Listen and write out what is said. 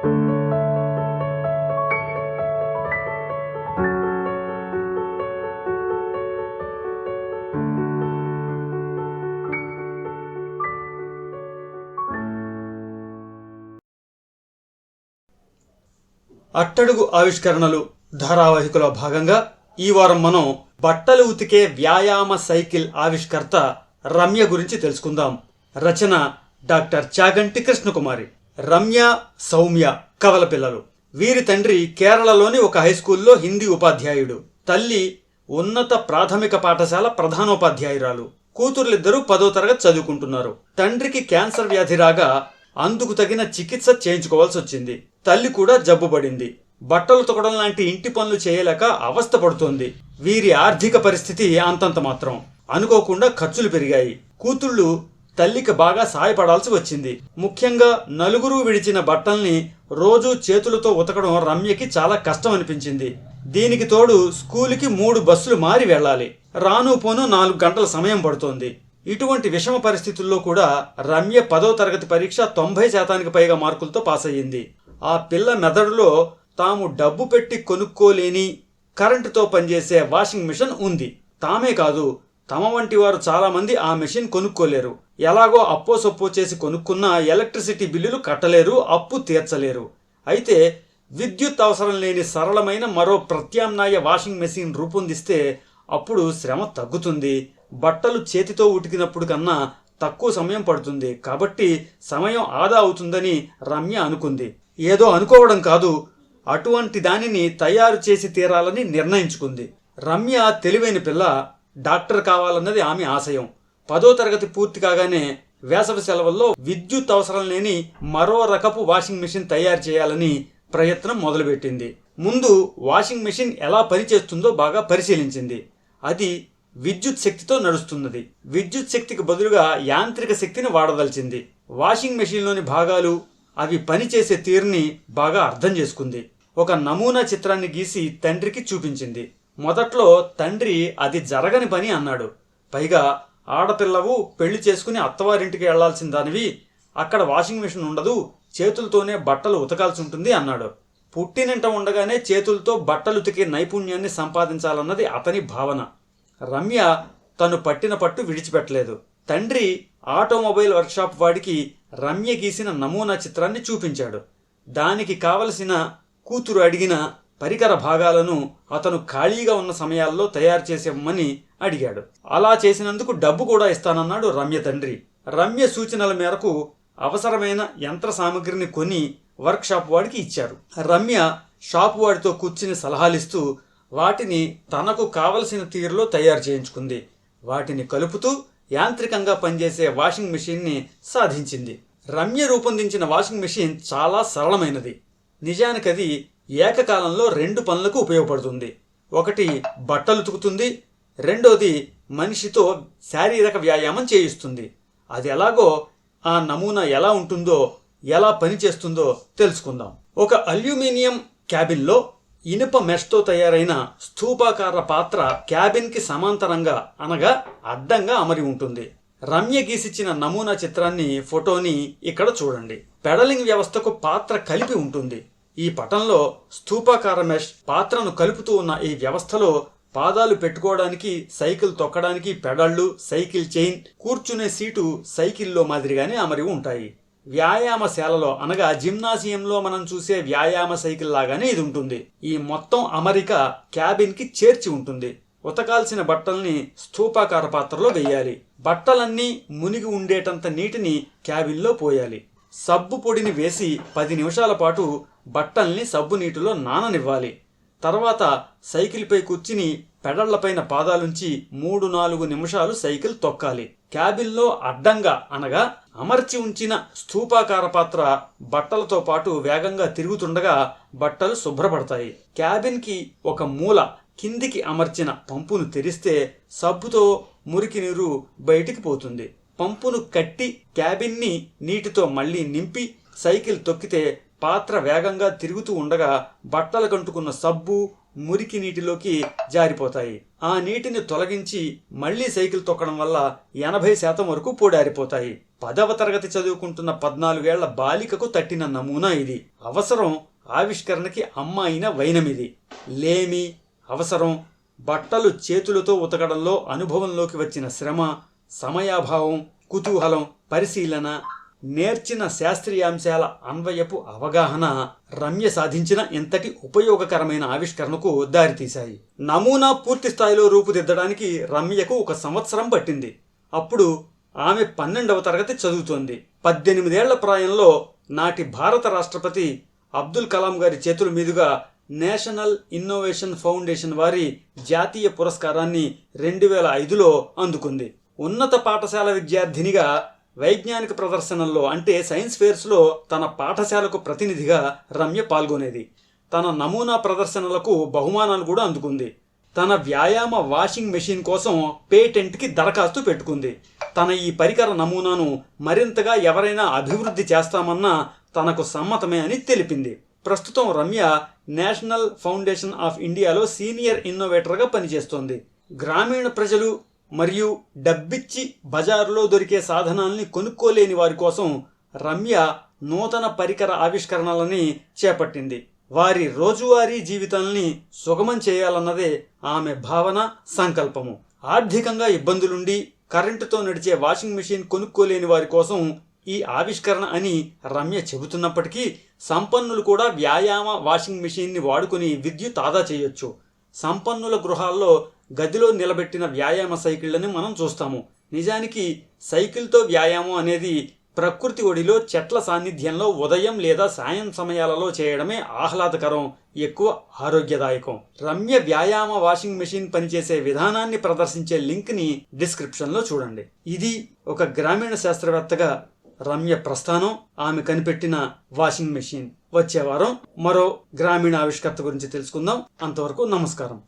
అట్టడుగు ఆవిష్కరణలు ధారావాహికలో భాగంగా ఈ వారం మనం బట్టలు ఉతికే వ్యాయామ సైకిల్ ఆవిష్కర్త రమ్య గురించి తెలుసుకుందాం. రచన డాక్టర్ చాగంటి కృష్ణకుమారి. రమ్య సౌమ్య కవల పిల్లలు. వీరి తండ్రి కేరళలోని ఒక హై స్కూల్లో హిందీ ఉపాధ్యాయుడు. తల్లి ఉన్నత ప్రాథమిక పాఠశాల ప్రధానోపాధ్యాయురాలు. కూతుర్లిద్దరూ పదో తరగతి చదువుకుంటున్నారు. తండ్రికి క్యాన్సర్ వ్యాధి రాగా అందుకు తగిన చికిత్స చేయించుకోవాల్సి వచ్చింది. తల్లి కూడా జబ్బుపడింది బట్టలు తొకడం లాంటి ఇంటి పనులు చేయలేక అవస్థ పడుతోంది. వీరి ఆర్థిక పరిస్థితి అంతంత మాత్రం. అనుకోకుండా ఖర్చులు పెరిగాయి. కూతుళ్ళు తల్లికి బాగా సాయపడాల్సి వచ్చింది. ముఖ్యంగా నలుగురు విడిచిన బట్టల్ని రోజు చేతులతో ఉతకడం రమ్యకి చాలా కష్టం అనిపించింది దీనికి తోడు స్కూలుకి మూడు బస్సులు మారి వెళ్ళాలి. రాను పోను నాలుగు గంటల సమయం పడుతోంది. ఇటువంటి విషమ పరిస్థితుల్లో కూడా రమ్య పదో తరగతి పరీక్ష తొంభై శాతానికి పైగా మార్కులతో పాస్ అయ్యింది ఆ పిల్ల మెదడులో తాము డబ్బు పెట్టి కొనుక్కోలేని కరెంటుతో పనిచేసే వాషింగ్ మిషన్ ఉంది. తామే కాదు తమ వంటి వారు చాలామంది ఆ మెషిన్ కొనుక్కోలేరు. ఎలాగో అప్పో సొప్పో చేసి కొనుక్కున్న ఎలక్ట్రిసిటీ బిల్లులు కట్టలేరు అప్పు తీర్చలేరు. అయితే విద్యుత్ అవసరం లేని సరళమైన మరో ప్రత్యామ్నాయ వాషింగ్ మెషిన్ రూపొందిస్తే అప్పుడు శ్రమ తగ్గుతుంది. బట్టలు చేతితో ఉతికినప్పుడు కన్నా తక్కువ సమయం పడుతుంది. కాబట్టి సమయం ఆదా అవుతుందని రమ్య అనుకుంది. ఏదో అనుకోవడం కాదు అటువంటి దానిని తయారు చేసి తీరాలని నిర్ణయించుకుంది. రమ్య తెలివైన పిల్ల డాక్టర్ కావాలన్నది ఆమె ఆశయం. పదో తరగతి పూర్తి కాగానే వేసవి సెలవుల్లో విద్యుత్ అవసరం లేని మరో రకపు వాషింగ్ మెషిన్ తయారు చేయాలని ప్రయత్నం మొదలుపెట్టింది. ముందు వాషింగ్ మెషిన్ ఎలా పనిచేస్తుందో బాగా పరిశీలించింది. అది విద్యుత్ శక్తితో నడుస్తున్నది. విద్యుత్ శక్తికి బదులుగా యాంత్రిక శక్తిని వాడదలిచింది. వాషింగ్ మెషిన్లోని భాగాలు అవి పనిచేసే తీరుని బాగా అర్థం చేసుకుంది. ఒక నమూనా చిత్రాన్ని గీసి తండ్రికి చూపించింది. మొదట్లో తండ్రి అది జరగని పని అన్నాడు. పైగా ఆడపిల్లవు పెళ్ళి చేసుకుని అత్తవారింటికి వెళ్ళాల్సిన దానివి అక్కడ వాషింగ్ మిషన్ ఉండదు చేతులతోనే బట్టలు ఉతకాల్సి ఉంటుంది అన్నాడు. పుట్టినింట ఉండగానే చేతులతో బట్టలు ఉతికే నైపుణ్యాన్ని సంపాదించాలన్నది అతని భావన. రమ్య తను పట్టిన పట్టు విడిచిపెట్టలేదు. తండ్రి ఆటోమొబైల్ వర్క్షాప్ వాడికి రమ్య గీసిన నమూనా చిత్రాన్ని చూపించాడు. దానికి కావలసిన కూతురు అడిగిన పరికర భాగాలను అతను ఖాళీగా ఉన్న సమయాల్లో తయారు చేసేమని అడిగాడు. అలా చేసినందుకు డబ్బు కూడా ఇస్తానన్నాడు రమ్య తండ్రి. రమ్య సూచనల మేరకు అవసరమైన యంత్ర సామగ్రిని కొని వర్క్షాప్ వాడికి ఇచ్చారు. రమ్య షాపు వాడితో కూర్చుని సలహాలిస్తూ వాటిని తనకు కావలసిన తీరులో తయారు చేయించుకుంది. వాటిని కలుపుతూ యాంత్రికంగా పనిచేసే వాషింగ్ మెషిన్ని సాధించింది. రమ్య రూపొందించిన వాషింగ్ మెషిన్ చాలా సరళమైనది. నిజానికి అది ఏకకాలంలో రెండు పనులకు ఉపయోగపడుతుంది. ఒకటి బట్టలు ఉతుకుతుంది రెండోది మనిషితో శారీరక వ్యాయామం చేయిస్తుంది. అది ఎలాగో ఆ నమూనా ఎలా ఉంటుందో ఎలా పనిచేస్తుందో తెలుసుకుందాం. ఒక అల్యూమినియం క్యాబిన్లో ఇనుప మెష్తో తయారైన స్థూపాకార పాత్ర క్యాబిన్కి సమాంతరంగా అనగా అడ్డంగా అమరి ఉంటుంది. రమ్య గీసిచ్చిన నమూనా చిత్రాన్ని ఫోటోని ఇక్కడ చూడండి. పెడలింగ్ వ్యవస్థకు పాత్ర కలిపి ఉంటుంది. ఈ పటంలో స్థూపాకార మెష్ పాత్రను కలుపుతూ ఉన్న ఈ వ్యవస్థలో పాదాలు పెట్టుకోవడానికి సైకిల్ తొక్కడానికి పెడళ్ళు సైకిల్ చైన్ కూర్చునే సీటు సైకిల్లో మాదిరిగానే అమరి ఉంటాయి. వ్యాయామశాలలో అనగా జిమ్నాసియంలో మనం చూసే వ్యాయామ సైకిల్ లాగానే ఇది ఉంటుంది. ఈ మొత్తం అమరిక క్యాబిన్కి చేర్చి ఉంటుంది. ఉతకాల్సిన బట్టల్ని స్థూపాకార పాత్రలో వేయాలి. బట్టలన్నీ మునిగి ఉండేటంత నీటిని క్యాబిన్లో పోయాలి. సబ్బు పొడిని వేసి పది నిమిషాల పాటు బట్టల్ని సబ్బు నీటిలో నాననివ్వాలి. తర్వాత సైకిల్పై కూర్చుని పెడళ్ళపైన పాదాలుంచి మూడు నాలుగు నిమిషాలు సైకిల్ తొక్కాలి. క్యాబిన్లో అడ్డంగా అనగా అమర్చి ఉంచిన స్థూపాకార పాత్ర బట్టలతో పాటు వేగంగా తిరుగుతుండగా బట్టలు శుభ్రపడతాయి. క్యాబిన్కి ఒక మూల కిందికి అమర్చిన పంపును తెరిస్తే సబ్బుతో మురికి నీరు బయటికి పోతుంది. పంపును కట్టి క్యాబిన్ని నీటితో మళ్ళీ నింపి సైకిల్ తొక్కితే పాత్ర వేగంగా తిరుగుతూ ఉండగా బట్టలు కంటుకున్న సబ్బు మురికి నీటిలోకి జారిపోతాయి. ఆ నీటిని తొలగించి మళ్ళీ సైకిల్ తొక్కడం వల్ల ఎనభై శాతం వరకు పోడారిపోతాయి. పదవ తరగతి చదువుకుంటున్న పద్నాలుగేళ్ళ బాలికకు తట్టిన నమూనా ఇది. అవసరం ఆవిష్కరణకి అమ్మ అయిన వైనమిది లేమి అవసరం బట్టలు చేతులతో ఉతకడంలో అనుభవంలోకి వచ్చిన శ్రమ సమయాభావం కుతూహలం పరిశీలన నేర్చిన శాస్త్రీయాంశాల అన్వయపు అవగాహన రమ్య సాధించిన ఇంతటి ఉపయోగకరమైన ఆవిష్కరణకు దారితీశాయి. నమూనా పూర్తి స్థాయిలో రూపుదిద్దడానికి రమ్యకు ఒక సంవత్సరం పట్టింది. అప్పుడు ఆమె పన్నెండవ తరగతి చదువుతోంది. పద్దెనిమిదేళ్ళ ప్రాయంలో నాటి భారత రాష్ట్రపతి అబ్దుల్ కలాం గారి చేతుల మీదుగా నేషనల్ ఇన్నోవేషన్ ఫౌండేషన్ వారి జాతీయ పురస్కారాన్ని రెండు వేల ఐదులో అందుకుంది. ఉన్నత పాఠశాల విద్యార్థినిగా వైజ్ఞానిక ప్రదర్శనల్లో అంటే సైన్స్ ఫేర్స్లో తన పాఠశాలకు ప్రతినిధిగా రమ్య పాల్గొనేది. తన నమూనా ప్రదర్శనలకు బహుమానాలు కూడా అందుకుంది. తన వ్యాయామ వాషింగ్ మెషిన్ కోసం పేటెంట్కి దరఖాస్తు పెట్టుకుంది. తన ఈ పరికర నమూనాను మరింతగా ఎవరైనా అభివృద్ధి చేస్తామన్నా తనకు సమ్మతమే అని తెలిపింది. ప్రస్తుతం రమ్య నేషనల్ ఫౌండేషన్ ఆఫ్ ఇండియాలో సీనియర్ ఇన్నోవేటర్గా పనిచేస్తోంది. గ్రామీణ ప్రజలు మరియు డబ్బిచ్చి బజారులో దొరికే సాధనాల్ని కొనుక్కోలేని వారి కోసం రమ్య నూతన పరికర ఆవిష్కరణలని చేపట్టింది. వారి రోజువారీ జీవితాల్ని సుగమం చేయాలన్నదే ఆమె భావన సంకల్పము. ఆర్థికంగా ఇబ్బందులుండి కరెంటుతో నడిచే వాషింగ్ మెషిన్ కొనుక్కోలేని వారి కోసం ఈ ఆవిష్కరణ అని రమ్య చెబుతున్నప్పటికీ సంపన్నులు కూడా వ్యాయామ వాషింగ్ మెషిన్ని వాడుకుని విద్యుత్ ఆదా చేయొచ్చు. సంపన్నుల గృహాల్లో గదిలో నిలబెట్టిన వ్యాయామ సైకిళ్ళని మనం చూస్తాము. నిజానికి సైకిల్తో వ్యాయామం అనేది ప్రకృతి ఒడిలో చెట్ల సాన్నిధ్యంలో ఉదయం లేదా సాయం సమయాలలో చేయడమే ఆహ్లాదకరం ఎక్కువ ఆరోగ్యదాయకం. రమ్య వ్యాయామ వాషింగ్ మెషిన్ పనిచేసే విధానాన్ని ప్రదర్శించే లింక్ని డిస్క్రిప్షన్లో చూడండి. ఇది ఒక గ్రామీణ శాస్త్రవేత్తగా రమ్య ప్రస్థానం. ఆమె కనిపెట్టిన వాషింగ్ మెషిన్. వచ్చే వారం మరో గ్రామీణ ఆవిష్కర్త గురించి తెలుసుకుందాం. అంతవరకు నమస్కారం.